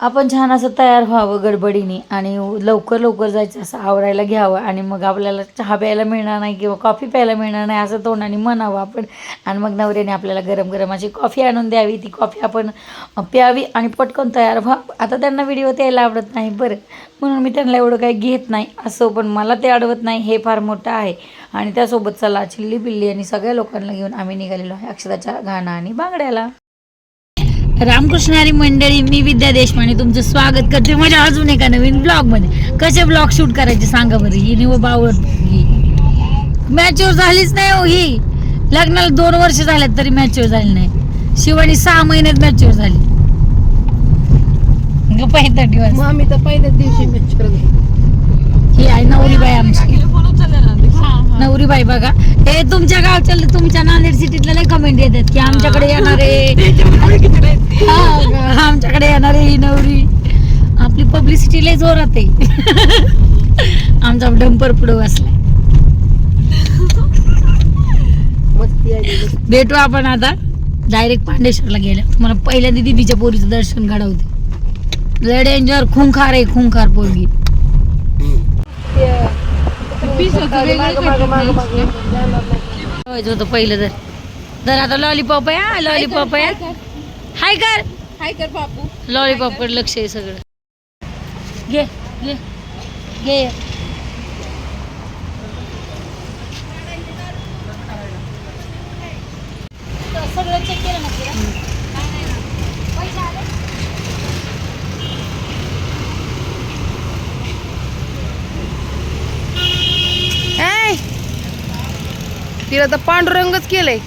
आपण छान असं तयार व्हावं गडबडीने आणि लवकर लवकर जायचं असं आवरायला घ्यावं आणि मग आपल्याला चहा प्यायला मिळणार नाही किंवा कॉफी प्यायला मिळणार नाही असं तोंडाने म्हणावं आपण. आणि मग नवऱ्याने आपल्याला गरम गरम अशी कॉफी आणून द्यावी. ती कॉफी आपण प्यावी आणि पटकन तयार व्हा. आता त्यांना व्हिडिओ द्यायला आवडत नाही बरं. म्हणून मी त्यांना एवढं काही घेत नाही. असं पण मला ते अडवत नाही. हे फार मोठं आहे. आणि त्यासोबत चला चिल्ली पिल्ली आणि सगळ्या लोकांना घेऊन आम्ही निघालेलो आहे अक्षताच्या घाणा आणि बांगड्याला. रामकृष्णारी मंडळी मी विद्या देशपांडे तुमचं स्वागत करते. माझ्या अजून एका नवीन ब्लॉगमध्ये कसे ब्लॉग शूट करायचे सांगा बरं. ही निव बावळ मॅच्युअर झालीच नाही हो ही. लग्नाला दोन वर्ष झाल्यात तरी मॅच्युअर झाली नाही. शिवानी सहा महिन्यात मॅच्युअर झाली. पहिला दिवस. मग आम्ही तर पहिल्याच दिवशी मॅच ही आहे नवरी बाई आमची. नवरी बाई बघा. हे तुमच्या गावच्या तुमच्या नांदेड सिटीतल्या लय कमेंट येतात की आमच्याकडे येणारे. आमच्याकडे येणारे ही नवरी. आपली पब्लिसिटी लय जोरात आहे. आमचा डंपर पुढे मस्ती. भेटू आपण आता. डायरेक्ट पांडेश्वरला गेल्या. तुम्हाला पहिल्यांदा दिदीच्या पोरीचं दर्शन घडवते. लय डेंजर खुंखार आहे खुंखार पोरगी. मागं, तो पहले दर दर नाही. ठेवायचं होतं पहिलं तर तर आता लॉलीपॉप आहे हा लॉलीपॉप आहे. हाय कर. हाय कर. बापू. लॉलीपॉप कडे लक्ष आहे सगळं. घे घे घे. तिला तर पांडुरंगच केलंय.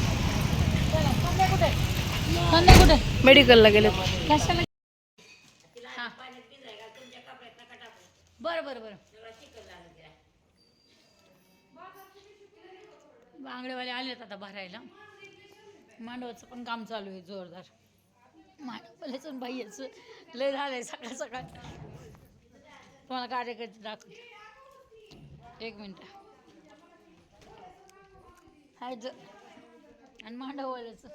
कुठे मेडिकलला गेले. कशाला? हा. बरं बरं बरं. बांगडेवाले आलेत आता भरायला. मांडवाचं पण काम चालू आहे जोरदार. मांडवाल्याचं बाईचं लय झालंय सकाळ सकाळ तुम्हाला कार्यकर्ते दाखवते. एक मिनिट. हाय ज आणि मांडववाल्याचं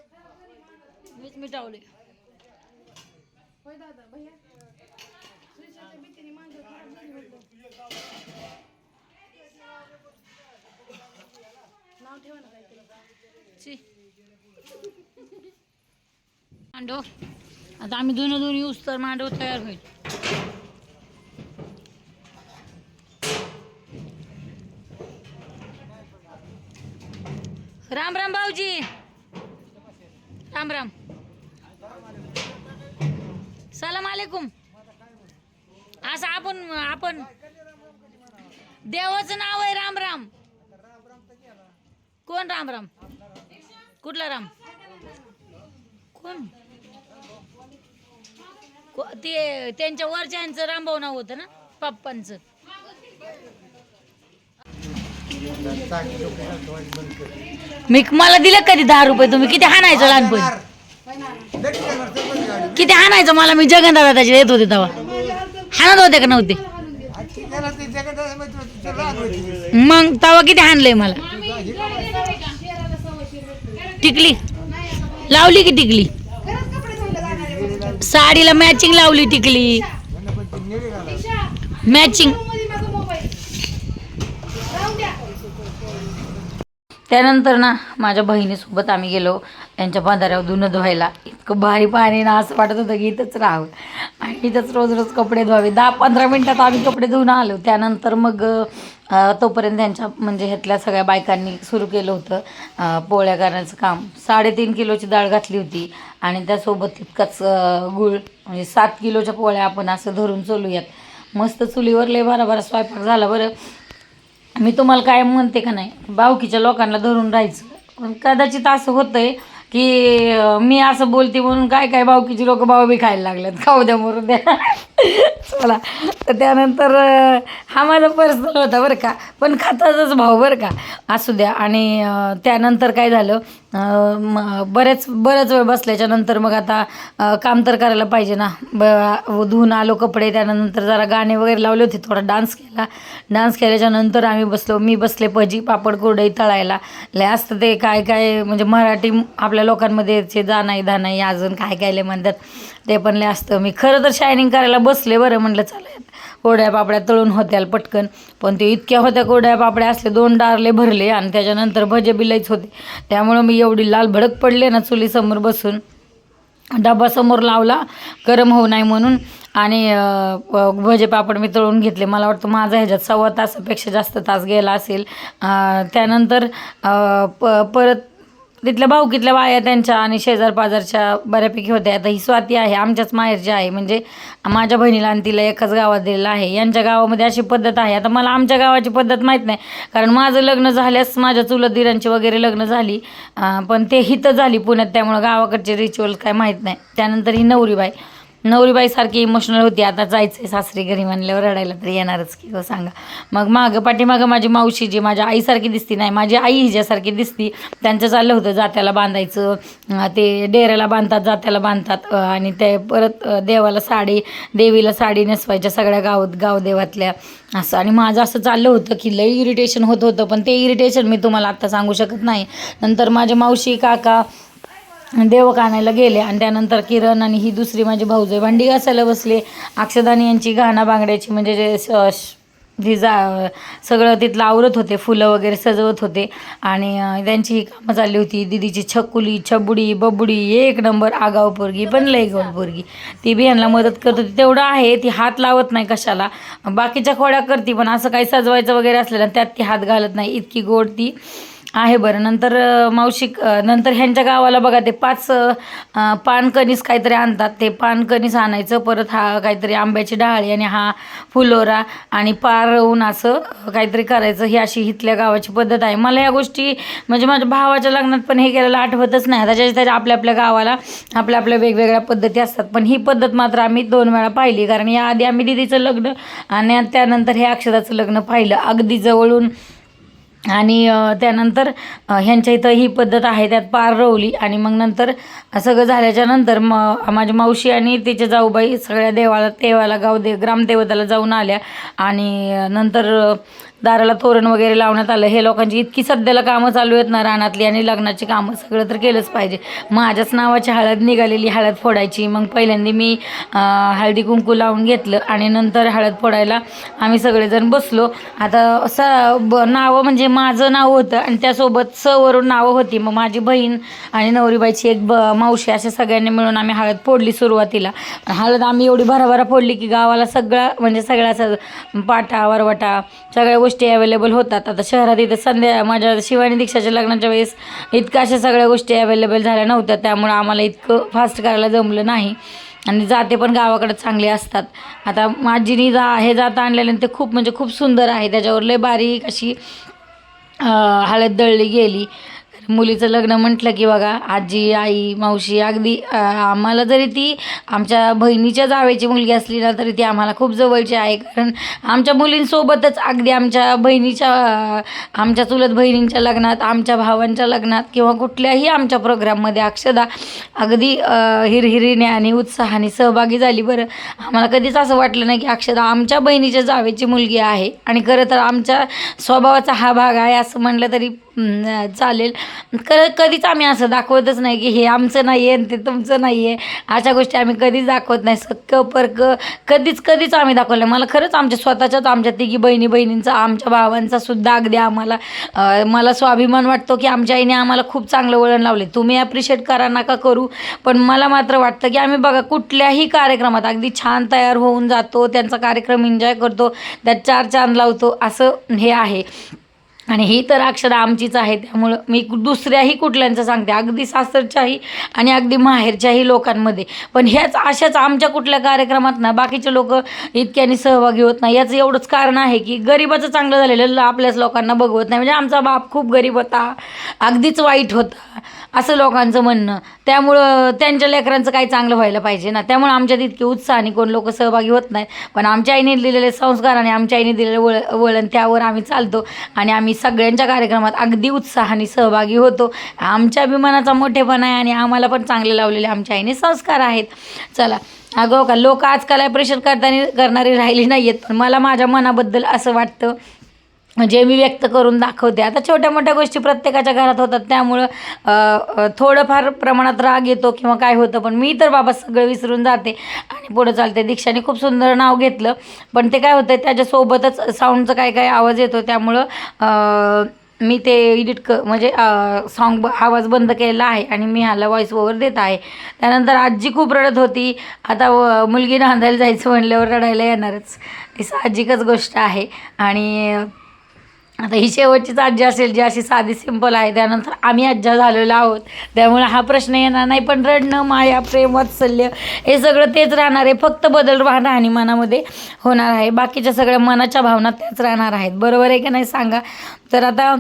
मीच मिटावले ची. मांडव. आता आम्ही दोन दोन यूज तर मांडव तयार होईल. राम राम भाऊजी. राम राम. सलाम आलेकुम. असं आपण आपण. देवाचं नाव आहे राम राम. कोण राम राम? कुठला राम? कोण? ते त्यांच्या वरच्यांचं रामभाऊ नाव होतं ना? पप्पांचं. मी मला दिलं कधी दहा रुपये तुम्ही? किती हाणायचं लहानपणी? किती हाणायचं मला? मी जगन त्याचे येत होते तेव्हा. हाणत होते का नव्हते? मग तेव्हा किती हाणलंय मला? टिकली. लावली की टिकली? साडीला मॅचिंग लावली टिकली. मॅचिंग त्यानंतर ना माझ्या बहिणीसोबत आम्ही गेलो. त्यांच्या बांधाऱ्यावर धुणं धुवायला. इतकं भारी पाणी ना असं वाटत होतं की इथंच राहावं. आणि इथंच रोज रोज कपडे धुवावे. दहा पंधरा मिनटात आम्ही कपडे धुवून आलो. त्यानंतर मग तोपर्यंत त्यांच्या म्हणजे ह्यातल्या सगळ्या बायकांनी सुरू केलं होतं. पोळ्या करण्याचं काम. साडेतीन किलोची डाळ घातली होती. आणि त्यासोबत तितकाच गुळ. म्हणजे सात किलोच्या पोळ्या आपण असं धरून चलूयात. मस्त चुलीवर लय भराभरा स्वयंपाक झाला बरं. मी तुम्हाला काय म्हणते का नाही बावकीच्या लोकांना धरून राहायचं. पण कदाचित असं होतंय की मी असं बोलते म्हणून काय काय बावकीची लोक बाबा बी खायला लागलेत खाऊ द्या मरून द्या. चला. तर त्यानंतर हा माझा पर्सनल होता बरं का. पण खाताचाच भाव बरं का. असू द्या. आणि त्यानंतर काय झालं बरेच बरेच वेळ बसल्याच्या नंतर मग आता काम तर करायला पाहिजे ना. ब धुवून आलो कपडे त्यानंतर जरा गाणे वगैरे लावले होते थोडा डान्स केला. डान्स केल्याच्यानंतर आम्ही बसलो मी बसले भजी पापड कुरडई तळायला. लय असतं ते काय काय म्हणजे मराठी आपल्या लोकांमध्ये जे जाणाई धानाई अजून काय काय लय म्हणतात. ते पण लय असतं. मी खरं तर शायनिंग करायला बसले बरं म्हटलं चालेल कोरड्या पापड्या तळून होत्या पटकन. पण ते इतक्या होत्या कोरड्या पापड्या असले दोन डारले भरले आणि त्याच्यानंतर भजे बिलाईच होते. त्यामुळं मी एवढी लाल भडक पडले ना चुलीसमोर बसून. डबा समोर लावला गरम होऊ नये म्हणून. आणि भजे पापड मी तळून घेतले. मला वाटतं माझा ह्याच्यात सव्वा तासापेक्षा जास्त तास गेला असेल. त्यानंतर प परत तिथल्या भाऊकीतल्या बाया त्यांच्या आणि शेजार पाजारच्या बऱ्यापैकी होत्या. आता ही स्वाती आहे आमच्याच माहेरची आहे. म्हणजे माझ्या बहिणीला आणि तिला एकाच गावात दिलेलं आहे. यांच्या गावामध्ये अशी पद्धत आहे. आता मला आमच्या गावाची पद्धत माहीत नाही कारण माझं लग्न झाल्यास माझ्या चुलत दिरांची वगैरे लग्न झाली. पण ते हिथं झाली पुण्यात त्यामुळं गावाकडचे रिच्युअल काय माहीत नाही. त्यानंतर ही नवरीबाई. नवरीबाई सारखी इमोशनल होती. आता जायचं आहे सासरी घरी म्हणल्यावर रडायला तरी येणारच की हो सांगा. मग मागं पाठीमागं माझी मावशी जी माझ्या आईसारखी दिसती नाही माझी आई हिच्यासारखी दिसती. त्यांचं चाललं होतं जात्याला बांधायचं. ते डेऱ्याला बांधतात जात्याला बांधतात. आणि ते परत देवाला साडी देवीला साडी नेसवायच्या सगळ्या गाव गावदेवातल्या असं आणि माझं असं चाललं होतं की लई इरिटेशन होत होतं. पण ते इरिटेशन मी तुम्हाला आत्ता सांगू शकत नाही. नंतर माझ्या मावशी काका देवक आणायला गेले आणि त्यानंतर किरण आणि ही दुसरी माझी भाऊजय भांडी घासायला बसले. अक्षदानी यांची घाणा बांगड्याची म्हणजे जे स- जी जा सगळं तिथलं आवरत होते फुलं वगैरे सजवत होते. आणि त्यांची ही कामं चालली होती. दिदीची छकुली छबुडी बबुडी एक नंबर आगाव पोरगी पण लई गोड पोरगी. ती बी यांना मदत करत होती. तेवढं आहे ती हात लावत नाही कशाला. बाकीच्या खोड्या करते पण असं काही सजवायचं वगैरे असलं ना त्यात ती हात घालत नाही. इतकी गोड ती. आहे बरं. नंतर मावशी नंतर ह्यांच्या गावाला बघा ते पाच पानकणीस काहीतरी आणतात. ते पानकणीस आणायचं परत हा काहीतरी आंब्याची डाळी आणि हा फुलोरा आणि पारवून असं काहीतरी करायचं. ही अशी इथल्या गावाची पद्धत आहे. मला या गोष्टी म्हणजे माझ्या भावाच्या लग्नात पण हे केलेलं आठवतच नाही. त्याच्या त्याच्या आपल्या आपल्या गावाला आपल्या आपल्या वेगवेगळ्या पद्धती असतात. पण ही पद्धत मात्र आम्ही दोन वेळा पाहिली. कारण याआधी आम्ही दिदीचं लग्न आणि त्यानंतर हे अक्षदाचं लग्न पाहिलं. अगदी जवळून आणि त्यानंतर ह्यांच्या इथं ही पद्धत आहे त्यात पार रवली आणि मग नंतर सगळं झाल्याच्यानंतर म माझी मावशी आणि तिचे जाऊबाई सगळ्या देवाला देवाला गाव दे ग्रामदेवताला जाऊन आल्या आणि नंतर दाराला तोरण वगैरे लावण्यात आलं. हे लोकांची इतकी सध्याला कामं चालू आहेत ना रानातली आणि लग्नाची कामं सगळं तर केलंच पाहिजे. माझ्याच नावाची हळद निघालेली हळद फोडायची. मग पहिल्यांदा मी हळदी कुंकू लावून घेतलं आणि नंतर हळद फोडायला आम्ही सगळेजण बसलो. आता स ब नावं म्हणजे माझं नाव होतं आणि त्यासोबत स वरून नावं होती. मग माझी बहीण आणि नवरीबाईची एक ब मावशी अशा सगळ्यांनी मिळून आम्ही हळद फोडली सुरुवातीला. हळद आम्ही एवढी भराभरा फोडली की गावाला सगळा म्हणजे सगळ्या पाटा वरवटा सगळ्या गोष्टी अवेलेबल होतात. आता शहरात इथं संध्या माझ्या शिवानी दीक्षाच्या लग्नाच्या वेळेस इतकं अशा सगळ्या गोष्टी अवेलेबल झाल्या नव्हत्या. त्यामुळं आम्हाला इतकं फास्ट करायला जमलं नाही. आणि जाते पण गावाकडे चांगले असतात. आता माझीनी जा हे जात आणलेले ते खूप म्हणजे खूप सुंदर आहे. त्याच्यावर लय बारीक अशी हळद दळली गेली मुलीचं लग्न म्हटलं की बघा आजी आई मावशी अगदी आम्हाला जरी ती आमच्या बहिणीच्या जावेची मुलगी असली ना तरी ती आम्हाला खूप जवळची आहे. कारण आमच्या मुलींसोबतच अगदी आमच्या बहिणीच्या आमच्या चुलत बहिणींच्या लग्नात आमच्या भावांच्या लग्नात किंवा कुठल्याही आमच्या प्रोग्राममध्ये अक्षदा अगदी हिरहिरीने आणि उत्साहाने सहभागी झाली बरं. आम्हाला कधीच असं वाटलं नाही की अक्षदा आमच्या बहिणीच्या जावेची मुलगी आहे. आणि खरं तर आमच्या स्वभावाचा हा भाग आहे असं म्हणलं तरी चालेल. क कधीच आम्ही असं दाखवतच नाही की हे आमचं नाही आहे आणि ते तुमचं नाही आहे अशा गोष्टी आम्ही कधीच दाखवत नाही. सक्क परक कधीच कधीच आम्ही दाखवलं नाही. मला खरंच आमच्या स्वतःच्याच आमच्या तिघी बहिणी बहिणींचा आमच्या भावांचा सुद्धा अगदी आम्हाला मला स्वाभिमान वाटतो की आमच्या आईने आम्हाला खूप चांगलं वळण लावले. तुम्ही ॲप्रिशिएट करा नका करू पण मला मात्र वाटतं की आम्ही बघा कुठल्याही कार्यक्रमात अगदी छान तयार होऊन जातो त्यांचा कार्यक्रम एन्जॉय करतो त्यात चार चांद लावतो असं हे आहे. आणि ही तर अक्षरं आमचीच आहे त्यामुळं मी दुसऱ्याही कुठल्यांचं सांगते. अगदी सासरच्याही आणि अगदी माहेरच्याही लोकांमध्ये. पण ह्याच अशाच आमच्या कुठल्या कार्यक्रमात ना बाकीचे लोक इतक्याने सहभागी होत नाही. याचं एवढंच कारण आहे की गरिबाचं चांगलं झालेलं आपल्याच लोकांना बघवत नाही. म्हणजे आमचा बाप खूप गरीब होता. अगदीच वाईट होता. असं लोकांचं म्हणणं. त्यामुळं त्यांच्या लेकरांचं काही चांगलं व्हायला पाहिजे ना. त्यामुळं आमच्यात इतके उत्साहाने कोण लोक सहभागी होत नाहीत. पण आमच्या आईने दिलेले संस्कार आणि आमच्या आईने दिलेलं वळ वळण त्यावर आम्ही चालतो. आणि आम्ही सगळ्यांच्या कार्यक्रमात अगदी उत्साहाने सहभागी होतो. आमच्या अभिमानाचा मोठेपणा आहे आणि आम्हाला पण चांगले लावलेले आमच्या आईने संस्कार आहेत. चला अगं हो का लोक आजकाल प्रेशर करताना करणारी राहिली नाही आहेत पण मला माझ्या मनाबद्दल असं वाटतं जे मी व्यक्त करून दाखवते. आता छोट्या मोठ्या गोष्टी प्रत्येकाच्या घरात होतात. त्यामुळं थोडंफार प्रमाणात राग येतो किंवा काय होतं पण मी तर बाबा सगळं विसरून जाते आणि पुढं चालते दीक्षाने खूप सुंदर नाव घेतलं पण ते काय होतं त्याच्यासोबतच साऊंडचं काय काय आवाज येतो. त्यामुळं मी ते एडिट क म्हणजे सॉन्ग आवाज बंद केलेला आहे आणि मी ह्याला व्हॉईस ओव्हर देत आहे. त्यानंतर आजी खूप रडत होती. आता व- मुलगी नांदायला जायचं म्हणल्यावर रडायला येणारच. ही साहजिकच गोष्ट आहे. आणि आता ही शेवटचीच आजी असेल जी अशी साधी सिंपल आहे त्यानंतर आम्ही आज्जा झालेलो आहोत. त्यामुळे हा प्रश्न येणार नाही पण रडणं माया प्रेम वात्सल्य हे सगळं तेच राहणार आहे. फक्त बदल राहणार आणि मनामध्ये होणार आहे. बाकीच्या सगळ्या मनाच्या भावना त्याच राहणार आहेत. बरोबर आहे की नाही सांगा? तर आता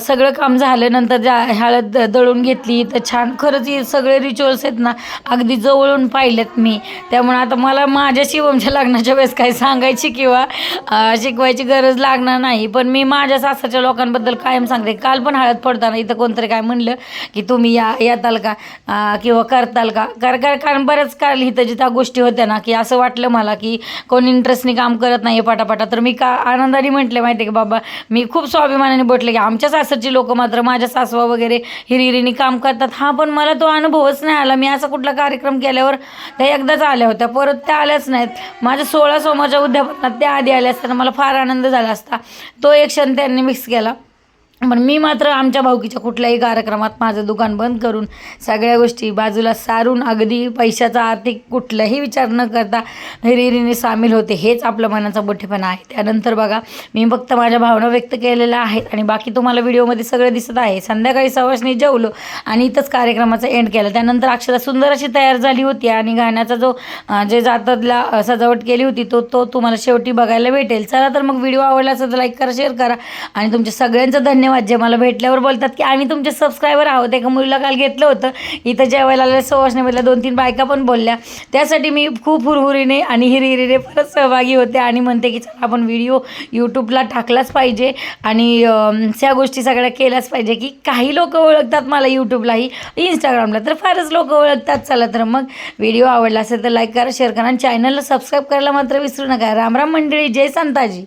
सगळं काम झालं नंतर ज्या हळद द- दळून घेतली तर छान. खरंच हे सगळे रिच्युअल्स आहेत ना अगदी जवळून पाहिलेत मी. त्यामुळे आता मला माझ्या शिवमच्या म्हणजे लग्नाच्या वेळेस काही सांगायची किंवा शिकवायची गरज लागणार नाही. पण मी माझ्या सासरच्या लोकांबद्दल कायम सांगते. काल पण हळद पडताना इथं कोणतरी काय म्हणलं की तुम्ही या येताल का? किंवा करताल का? कर कर- कारण बऱ्याच काल इथं जिथं गोष्टी होत्या ना की असं वाटलं मला की कोणी इंटरेस्टने काम करत नाही पटापटा. तर मी का आनंदाने म्हटले माहिती आहे का बाबा? मी खूप स्वाभिमानाने बोटले की आमच्या सासरची लोक मात्र माझ्या सासवा वगैरे हिरिहिरीने काम करतात. हा पण मला तो अनुभवच नाही आला. मी असा कुठला कार्यक्रम केल्यावर त्या एकदाच आल्या होत्या. परत त्या आल्याच नाहीत. माझ्या सोळा सोमाच्या उद्यापनात त्या आधी आल्या असताना मला फार आनंद झाला असता. तो एक क्षण त्यांनी मिक्स केला. पण मी मात्र आमच्या भाऊकीच्या कुठल्याही कार्यक्रमात माझं दुकान बंद करून सगळ्या गोष्टी बाजूला सारून अगदी पैशाचा आर्थिक कुठलाही विचार न करता हिरिहिरीने सामील होते हेच आपलं मनाचा मोठेपणा आहे. त्यानंतर बघा मी फक्त माझ्या भावना व्यक्त केलेल्या आहेत आणि बाकी तुम्हाला व्हिडिओमध्ये सगळं दिसत आहे. संध्याकाळी सवाशनी जेवलो आणि इथंच कार्यक्रमाचा एंड केला. त्यानंतर अक्षरा सुंदर अशी तयार झाली होती आणि गाण्याचा जो जे जातातला सजावट केली होती तो तो तुम्हाला शेवटी बघायला भेटेल. चला तर मग व्हिडिओ आवडला असेल तर लाईक करा शेअर करा आणि तुमच्या सगळ्यांचं धन्यवाद. जे मला भेटल्यावर बोलतात की आम्ही तुमचे सबस्क्रायबर आहोत. एका मुलीला काल घेतलं होतं. इथं जेवायला आलेल्या सवासणीमधल्या दोन तीन बायका पण बोलल्या. त्यासाठी मी खूप हुरहुरीने आणि हिरिहिरीने परत सहभागी होते आणि म्हणते की चला आपण व्हिडिओ यूट्यूबला टाकलाच पाहिजे आणि त्या गोष्टी सगळ्या केल्याच पाहिजे की काही लोक ओळखतात मला यूट्यूबलाही इंस्टाग्रामला तर फारच लोक ओळखतात. चला तर मग व्हिडिओ आवडला असेल तर लाईक करा शेअर करा आणि चॅनलला सबस्क्राईब करायला मात्र विसरू नका. रामराम मंडळी जय संताजी.